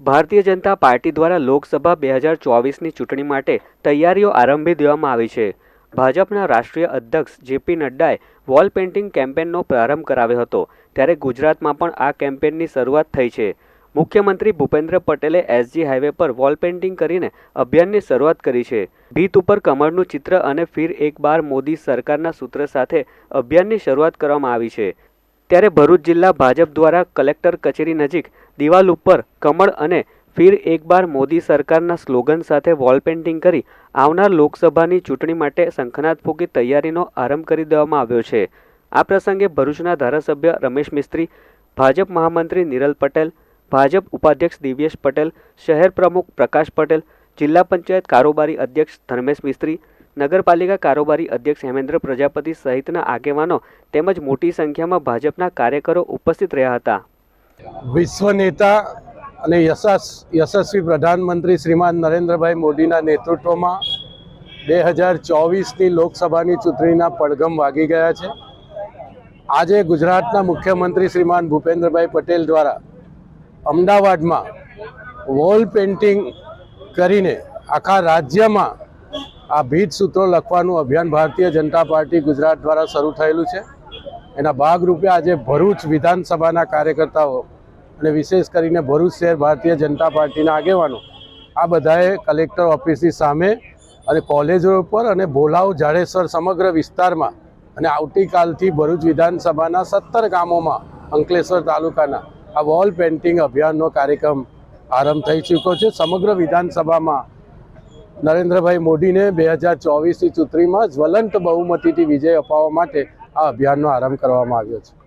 Bharatiya Janata party દ્વારા લોકસભા બે હજાર ચોવીસની ચૂંટણી માટે તૈયારીઓ આરંભી દેવામાં આવી છે. ભાજપના રાષ્ટ્રીય અધ્યક્ષ જેપી નડ્ડાએ વોલ પેઇન્ટિંગ કેમ્પેનનો પ્રારંભ કરાવ્યો હતો, ત્યારે ગુજરાતમાં પણ આ કેમ્પેનની શરૂઆત થઈ છે. મુખ્યમંત્રી ભૂપેન્દ્ર પટેલે એસજી હાઈવે પર વોલ પેઇન્ટિંગ કરીને અભિયાનની શરૂઆત કરી છે. ભીત ઉપર કમળનું ચિત્ર અને ફિર એક બાર મોદી સરકારના સૂત્ર સાથે અભિયાનની શરૂઆત કરવામાં આવી છે. ત્યારે ભરૂચ જિલ્લા ભાજપ દ્વારા કલેક્ટર કચેરી નજીક દિવાલ ઉપર કમળ અને ફિર એક બાર મોદી સરકારના સ્લોગન સાથે વોલ પેઇન્ટિંગ કરી આવનાર લોકસભાની ચૂંટણી માટે શંખનાદ ફૂકી તૈયારીનો આરંભ કરી દેવામાં આવ્યો છે. આ પ્રસંગે ભરૂચના ધારાસભ્ય રમેશ મિસ્ત્રી, ભાજપ મહામંત્રી નિરલ પટેલ, ભાજપ ઉપાધ્યક્ષ દિવ્યેશ પટેલ, શહેર પ્રમુખ પ્રકાશ પટેલ, જિલ્લા પંચાયત કારોબારી અધ્યક્ષ ધર્મેશ મિસ્ત્રી નગરપાલિકા કારોબારી અધ્યક્ષ હેમેન્દ્ર પ્રજાપતિ સહિતના આગેવાનો તેમજ મોટી સંખ્યામાં ભાજપના કાર્યકરો ઉપસ્થિત રહ્યા હતા. વિશ્વ નેતા અને યશસ, યશસ્વી પ્રધાનમંત્રી શ્રીમાન નરેન્દ્રભાઈ મોદીના નેતૃત્વમાં બે હજાર ચોવીસની લોકસભાની ચૂંટણીના પડઘમ વાગી ગયા છે. આજે ગુજરાતના મુખ્યમંત્રી શ્રીમાન ભૂપેન્દ્રભાઈ પટેલ દ્વારા અમદાવાદમાં વોલ પેઇન્ટિંગ કરીને આખા રાજ્યમાં આ ભીત સૂત્રો લખવાનું અભિયાન ભારતીય જનતા પાર્ટી ગુજરાત દ્વારા શરૂ થયેલું છે. એના ભાગરૂપે આજે ભરૂચ વિધાનસભાના કાર્યકર્તાઓ અને વિશેષ કરીને ભરૂચ શહેર ભારતીય જનતા પાર્ટીના આગેવાનો, આ બધાએ કલેક્ટર ઓફિસની સામે અને કોલેજો ઉપર અને ભોલાવ જાડેશ્વર સમગ્ર વિસ્તારમાં અને આવતીકાલથી ભરૂચ વિધાનસભાના સત્તર ગામોમાં અંકલેશ્વર તાલુકાના આ વોલ પેઇન્ટિંગ અભિયાનનો કાર્યક્રમ આરંભ થઈ ચૂક્યો છે. સમગ્ર વિધાનસભામાં નરેન્દ્રભાઈ મોદીને બે હજાર ચોવીસની ચૂંટણીમાં જ્વલંત બહુમતીથી વિજય અપાવવા માટે આ અભિયાનનો આરંભ કરવામાં આવ્યો છે.